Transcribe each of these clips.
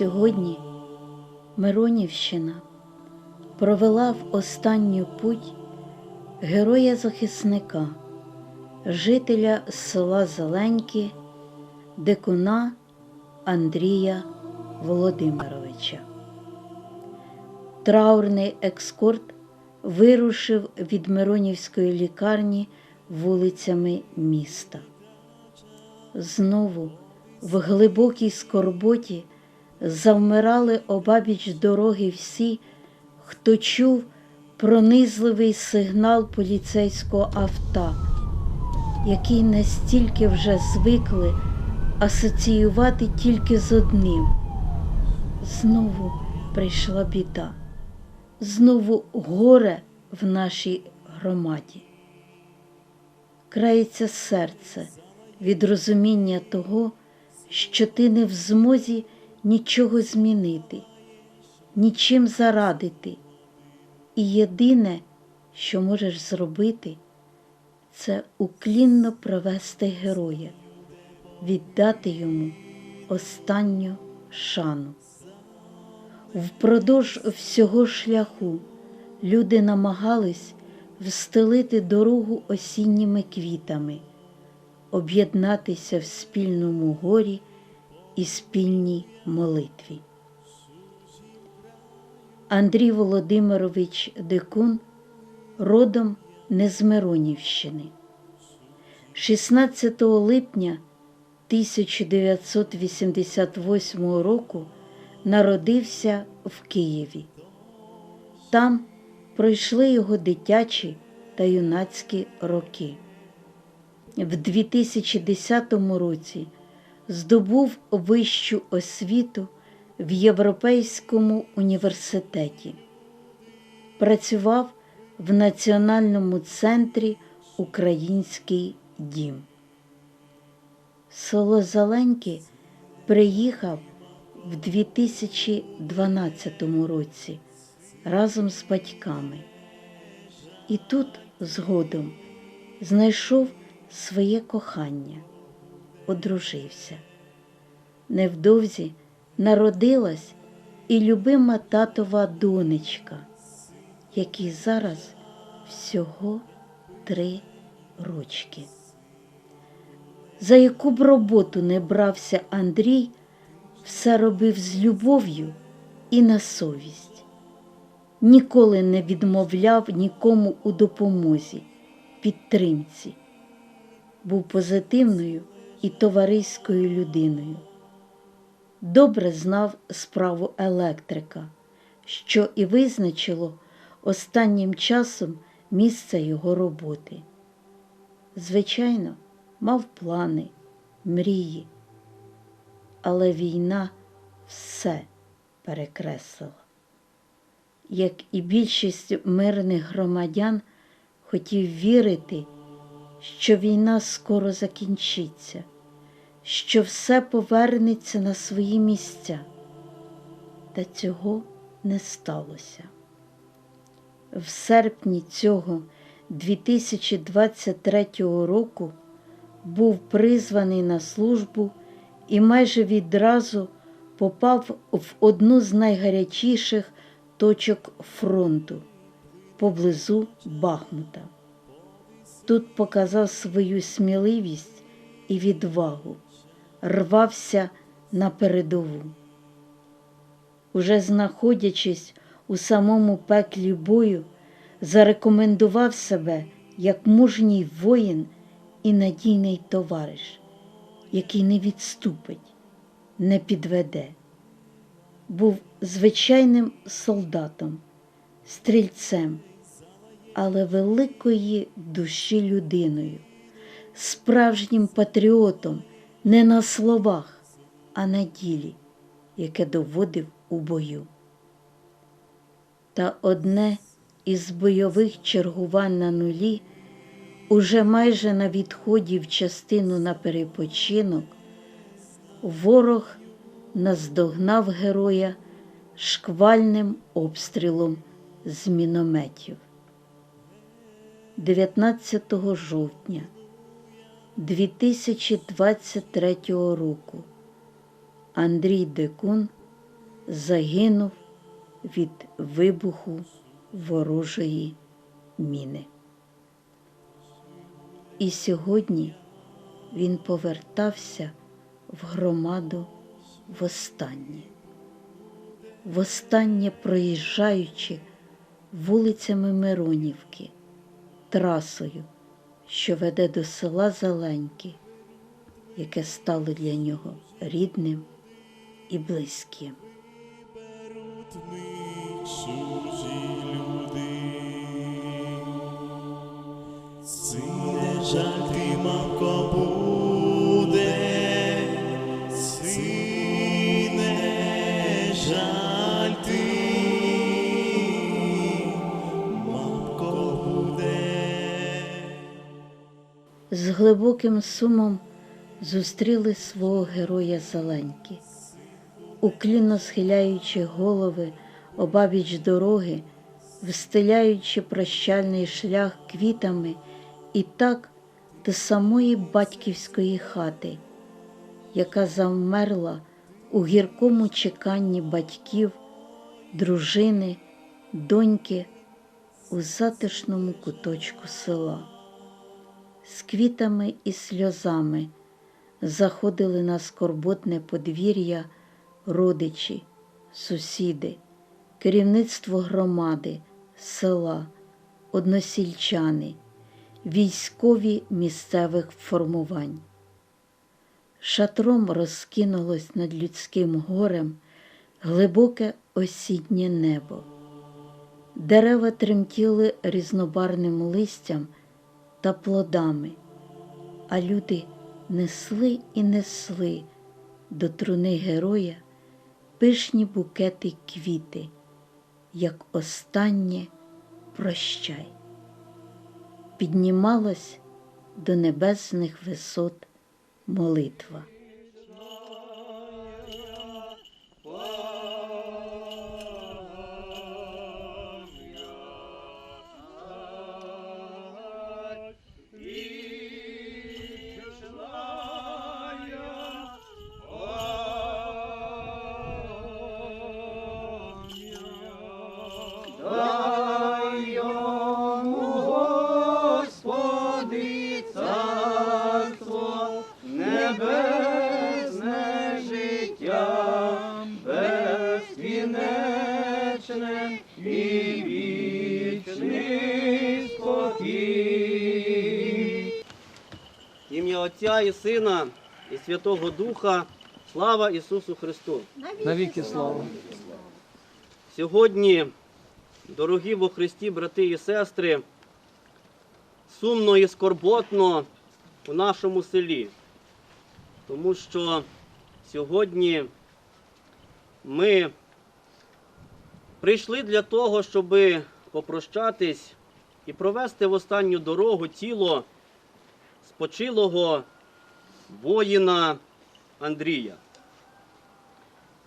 Сьогодні Миронівщина провела в останню путь героя-захисника, жителя села Зеленьки, дикуна Андрія Володимировича. Траурний екскорт вирушив від Миронівської лікарні вулицями міста. Знову в глибокій скорботі завмирали обабіч дороги всі, хто чув пронизливий сигнал поліцейського авто, який настільки вже звикли асоціювати тільки з одним. Знову прийшла біда, знову горе в нашій громаді. Крається серце від розуміння того, що ти не в змозі нічого змінити, нічим зарадити. І єдине, що можеш зробити, це уклінно провести героя, віддати йому останню шану. Впродовж всього шляху люди намагались встелити дорогу осінніми квітами, об'єднатися в спільному горі і спільній молитві. Андрій Володимирович Дикун родом не з Миронівщини. 16 липня 1988 року народився в Києві. Там пройшли його дитячі та юнацькі роки. В 2010 році здобув вищу освіту в Європейському університеті. Працював в Національному центрі Український дім. Село Зеленьки приїхав в 2012 році разом з батьками. І тут згодом знайшов своє кохання, одружився. Невдовзі народилась і любима татова донечка, якій зараз всього три рочки. За яку б роботу не брався Андрій, все робив з любов'ю і на совість. Ніколи не відмовляв нікому у допомозі, підтримці, був позитивною і товариською людиною. Добре знав справу електрика, що і визначило останнім часом місце його роботи. Звичайно, мав плани, мрії, але війна все перекреслила. Як і більшість мирних громадян хотів вірити, що війна скоро закінчиться, що все повернеться на свої місця, та цього не сталося. В серпні цього 2023 року був призваний на службу і майже відразу попав в одну з найгарячіших точок фронту поблизу Бахмута. Тут показав свою сміливість і відвагу, рвався на передову. Уже знаходячись у самому пеклі бою, зарекомендував себе як мужній воїн і надійний товариш, який не відступить, не підведе. Був звичайним солдатом, стрільцем, але великої душі людиною, справжнім патріотом не на словах, а на ділі, яке доводив у бою. Та одне із бойових чергувань на нулі, уже майже на відході в частину на перепочинок, ворог наздогнав героя шквальним обстрілом з мінометів. 19 жовтня 2023 року Андрій Декун загинув від вибуху ворожої міни. І сьогодні він повертався в громаду востаннє. Востаннє проїжджаючи вулицями Миронівки, трасою, що веде до села Зеленьки, яке стало для нього рідним і близьким. Сине жаль ти, мав буде, глибоким сумом зустріли свого героя Зеленьки. Уклінно схиляючи голови обабіч дороги, встиляючи прощальний шлях квітами і так до самої батьківської хати, яка завмерла у гіркому чеканні батьків, дружини, доньки у затишному куточку села з квітами і сльозами заходили на скорботне подвір'я родичі, сусіди, керівництво громади, села, односільчани, військові місцевих формувань. Шатром розкинулось над людським горем глибоке осіннє небо. Дерева тремтіли різнобарним листям та плодами, а люди несли і несли до труни героя пишні букети квіти, як останнє прощай. Піднімалась до небесних висот молитва. Отця і Сина і Святого Духа. Слава Ісусу Христу! Навіки слава. Сьогодні, дорогі во Христі, брати і сестри, сумно і скорботно у нашому селі, тому що сьогодні ми прийшли для того, щоб попрощатись і провести в останню дорогу тіло спочилого воїна Андрія.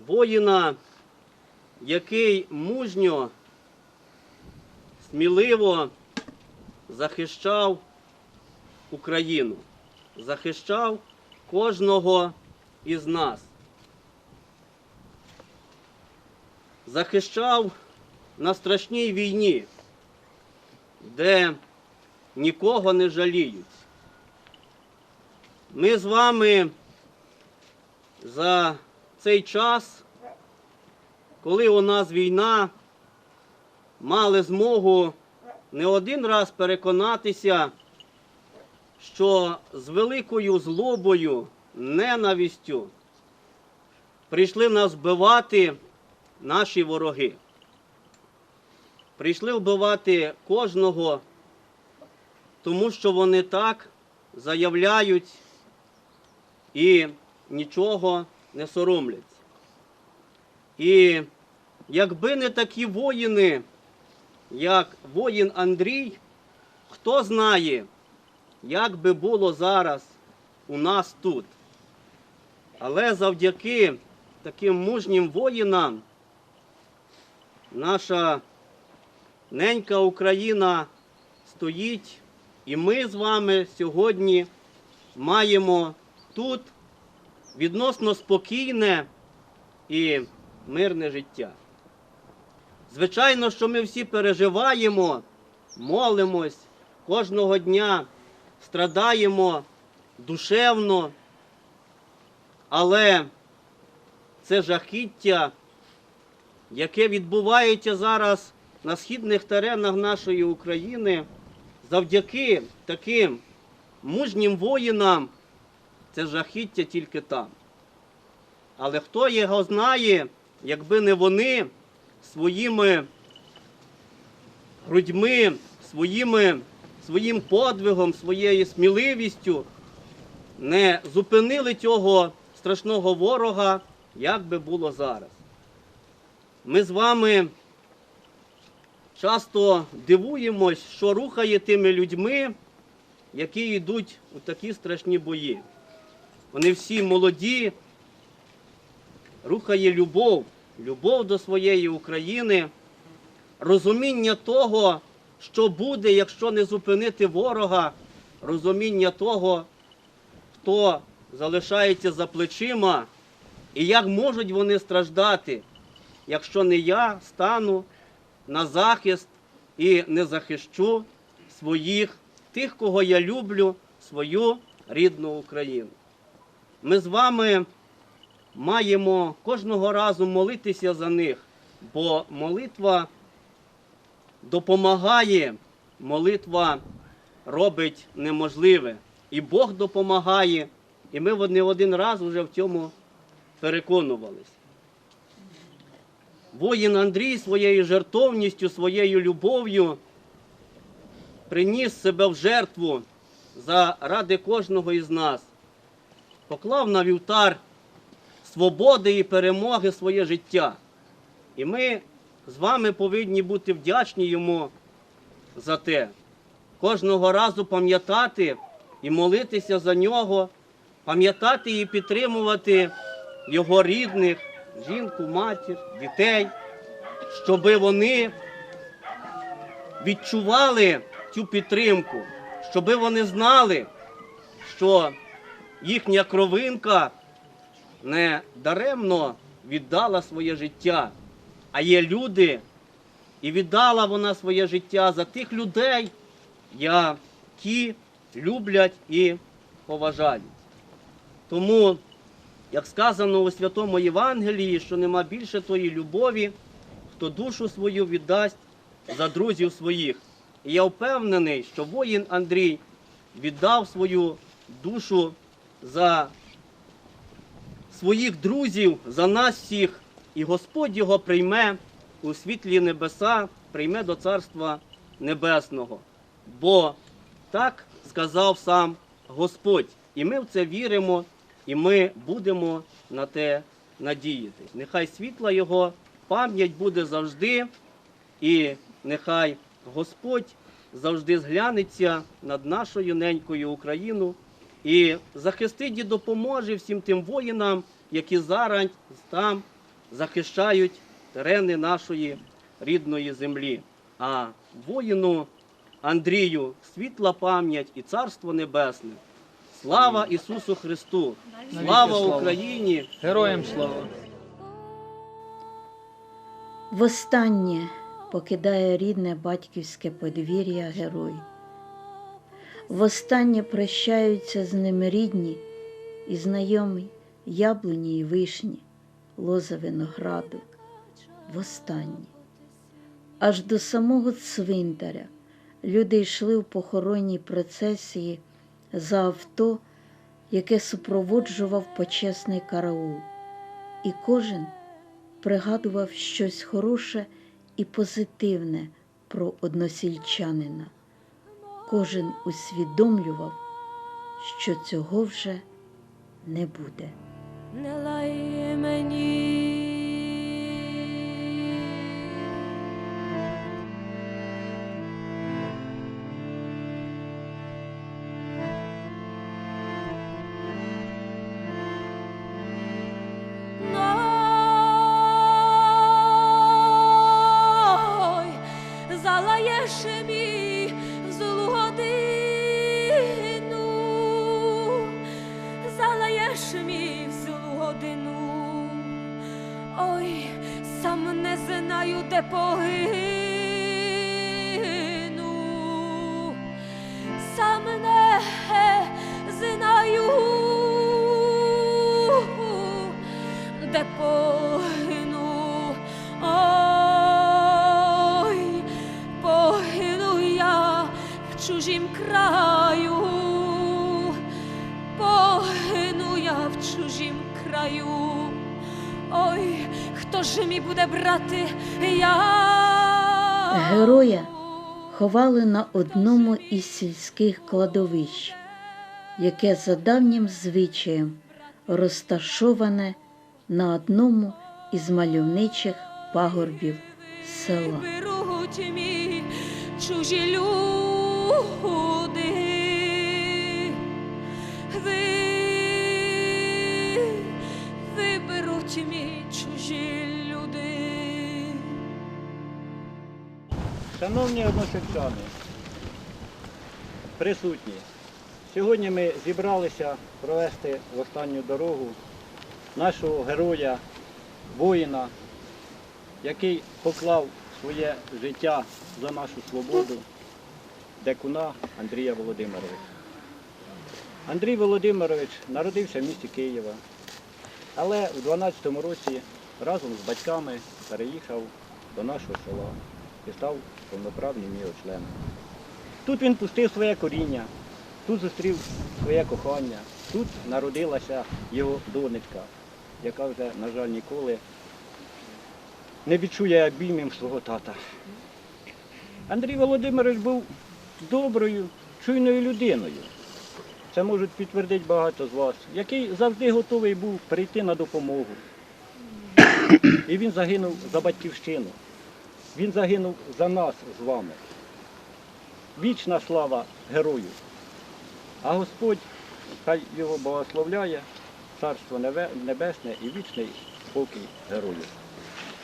Воїна, який мужньо, сміливо захищав Україну, захищав кожного із нас. Захищав на страшній війні, де нікого не жаліють. Ми з вами за цей час, коли у нас війна, мали змогу не один раз переконатися, що з великою злобою, ненавистю прийшли нас вбивати наші вороги. Прийшли вбивати кожного, тому що вони так заявляють і нічого не соромляться. І якби не такі воїни, як воїн Андрій, хто знає, як би було зараз у нас тут. Але завдяки таким мужнім воїнам наша ненька Україна стоїть, і ми з вами сьогодні маємо тут відносно спокійне і мирне життя. Звичайно, що ми всі переживаємо, молимось кожного дня, страдаємо душевно, але це жахіття, яке відбувається зараз на східних теренах нашої України, завдяки таким мужнім воїнам, це жахіття тільки там. Але хто його знає, якби не вони своїми грудьми, своїми, своїм подвигом, своєю сміливістю не зупинили цього страшного ворога, як би було зараз. Ми з вами часто дивуємось, що рухає тими людьми, які йдуть у такі страшні бої. Вони всі молоді, рухає любов, любов до своєї України, розуміння того, що буде, якщо не зупинити ворога, розуміння того, хто залишається за плечима, і як можуть вони страждати, якщо не я стану на захист і не захищу своїх, тих, кого я люблю, свою рідну Україну. Ми з вами маємо кожного разу молитися за них, бо молитва допомагає, молитва робить неможливе. І Бог допомагає, і ми не один раз вже в цьому переконувались. Воїн Андрій своєю жертовністю, своєю любов'ю приніс себе в жертву заради кожного із нас, поклав на вівтар свободи і перемоги своє життя. І ми з вами повинні бути вдячні йому за те. Кожного разу пам'ятати і молитися за нього, пам'ятати і підтримувати його рідних, жінку, матір, дітей, щоби вони відчували цю підтримку, щоби вони знали, що їхня кровинка не даремно віддала своє життя, а є люди, і віддала вона своє життя за тих людей, які люблять і поважають. Тому, як сказано у Святому Євангелії, що нема більше тої любові, хто душу свою віддасть за друзів своїх. І я впевнений, що воїн Андрій віддав свою душу за своїх друзів, за нас всіх, і Господь його прийме у світлі небеса, прийме до Царства Небесного. Бо так сказав сам Господь. І ми в це віримо, і ми будемо на те надіятись. Нехай світла Його пам'ять буде завжди, і нехай Господь завжди зглянеться над нашою ненькою Україну і захистить і допоможе всім тим воїнам, які зараз там захищають терени нашої рідної землі. А воїну Андрію світла пам'ять і царство небесне. Слава Ісусу Христу! Слава. Україні! Героям слава! Востаннє покидає рідне батьківське подвір'я герой. Востаннє прощаються з ним рідні і знайомі яблуні і вишні, лоза винограду. Востаннє. Аж до самого цвинтаря люди йшли в похоронній процесії за авто, яке супроводжував почесний караул, і кожен пригадував щось хороше і позитивне про односільчанина. Кожен усвідомлював, що цього вже не буде. не лає мені. Де погину, сам не знаю, де погину, ой, погину я в чужім краю, погину я в чужім краю. Ой, хто ж мій буде брати? Героя ховали на одному із сільських кладовищ, яке за давнім звичаєм розташоване на одному із мальовничих пагорбів села. Чужі люди. Ви, виберуть мій чужі люди. Шановні односельчани, присутні, сьогодні ми зібралися провести в останню дорогу нашого героя, воїна, який поклав своє життя за нашу свободу, декуна Андрія Володимировича. Андрій Володимирович народився в місті Києва, але в 12-му році разом з батьками переїхав до нашого села і став повноправним його членом. Тут він пустив своє коріння, тут зустрів своє кохання, тут народилася його донечка, яка вже, на жаль, ніколи не відчує обіймів свого тата. Андрій Володимирович був доброю, чуйною людиною. Це можуть підтвердити багато з вас, який завжди готовий був прийти на допомогу. І він загинув за батьківщину. Він загинув за нас з вами. Вічна слава герою. А Господь хай його благословляє, царство небесне і вічний спокій герою.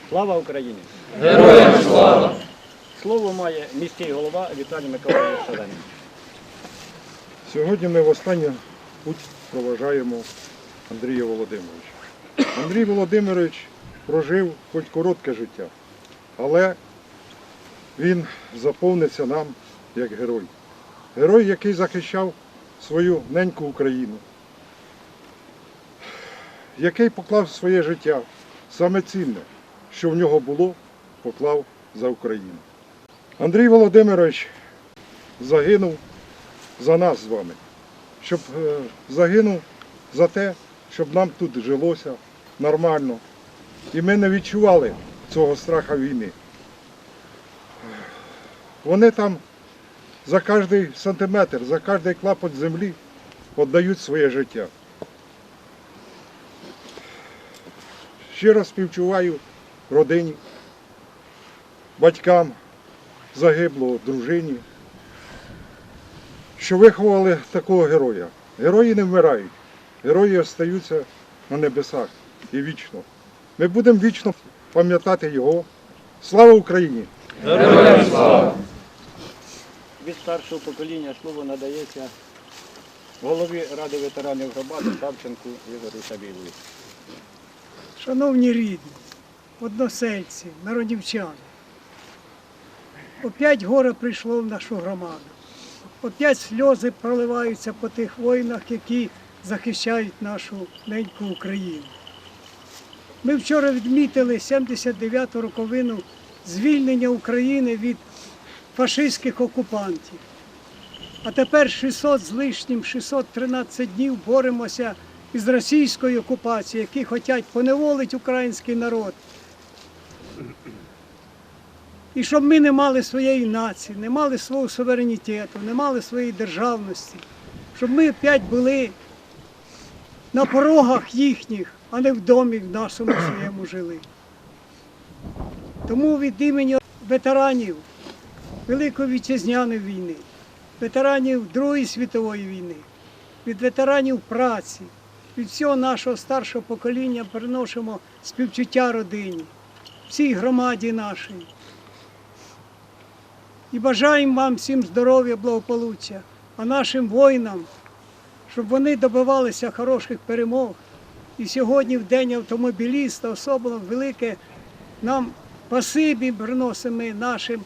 Слава Україні! Героям слава! Слово має міський голова Віталій Миколаївич Шаленко. Сьогодні ми в останню путь проважаємо Андрія Володимировича. Андрій Володимирович прожив хоч коротке життя, але він заповниться нам як герой. Герой, який захищав свою неньку Україну, який поклав своє життя, саме цінне, що в нього було, поклав за Україну. Андрій Володимирович загинув за нас з вами, щоб е, загинув за те, щоб нам тут жилося нормально. І ми не відчували цього страха війни. Вони там за кожний сантиметр, за кожний клапоть землі віддають своє життя. Щиро співчуваю родині, батькам загиблого, дружині що виховали такого героя. Герої не вмирають, герої остаються на небесах і вічно. Ми будемо вічно пам'ятати його. Слава Україні! Від старшого покоління слово надається голові Ради ветеранів громади Савченку Ігорю Сабіловичу. Шановні рідні, односельці, народівчани, опять горе прийшло в нашу громаду. Опять сльози проливаються по тих воїнах, які захищають нашу неньку Україну. Ми вчора відмітили 79-ту роковину звільнення України від фашистських окупантів. А тепер 600 з лишнім, 613 днів боремося із російською окупацією, які хочуть поневолити український народ. І щоб ми не мали своєї нації, не мали свого суверенітету, не мали своєї державності, щоб ми опять були на порогах їхніх, а не в домі в нашому своєму жили. Тому від імені ветеранів Великої вітчизняної війни, ветеранів Другої світової війни, від ветеранів праці, від всього нашого старшого покоління приносимо співчуття родині, всій громаді нашій. І бажаємо вам всім здоров'я, благополуччя, а нашим воїнам, щоб вони добивалися хороших перемог. І сьогодні, в День автомобіліста, особливо велике нам Спасибі приносимо нашим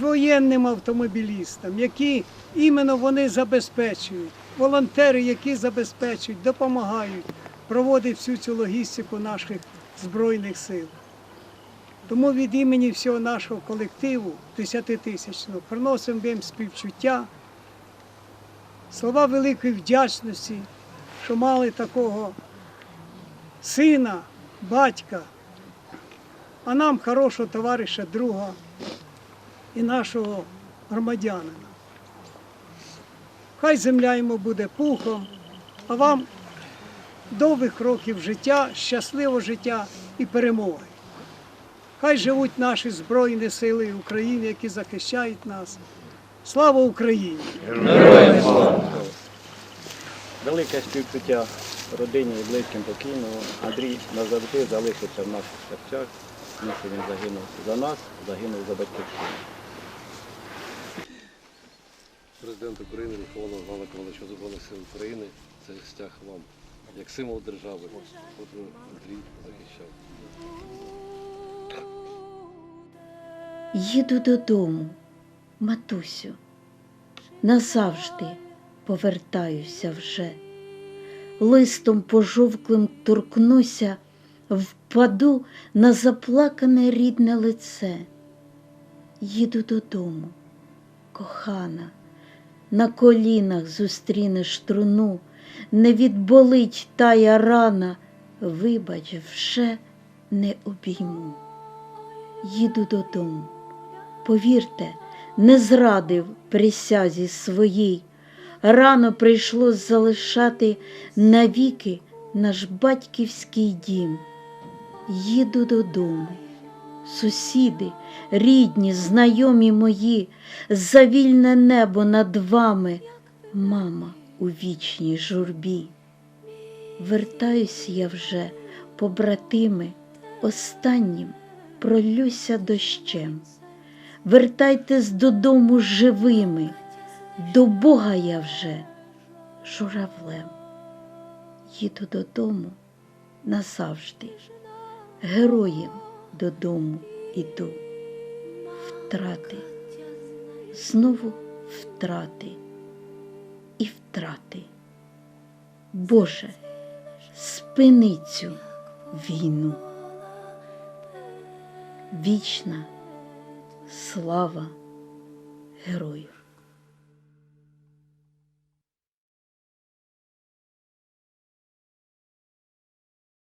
воєнним автомобілістам, які іменно вони забезпечують, волонтери, які забезпечують, допомагають, проводять всю цю логістику наших Збройних сил. Тому від імені всього нашого колективу 10-тисячного приносимо їм співчуття, слова великої вдячності, що мали такого сина, батька, а нам хорошого товариша, друга і нашого громадянина. Хай земля йому буде пухом, а вам довгих років життя, щасливого життя і перемоги. Хай живуть наші Збройні Сили України, які захищають нас. Слава Україні! Велике співчуття родині і близьким покійного. Андрій назавжди залишиться в наших серцях, тому що він загинув за нас, загинув за батьківщину. Президент України Микола Галаковича Збройних сил України це стяг вам, як символ держави, котру Андрій захищав. Їду додому, матусю, назавжди повертаюся вже. Листом пожовклим торкнуся, впаду на заплакане рідне лице. Їду додому, кохана, на колінах зустрінеш труну, не відболить тая рана, вибач, вже не обійму їду додому. Повірте, не зрадив присязі своїй. Рано прийшлось залишати навіки наш батьківський дім. Їду додому. Сусіди, рідні, знайомі мої, за вільне небо над вами, мама у вічній журбі. Вертаюсь я вже, побратими, останнім пролюся дощем. Вертайтесь додому живими, до Бога я вже журавлем. Їду додому назавжди, героєм додому іду. Втрати, знову втрати і втрати. Боже, спини цю війну. Вічна слава героїв.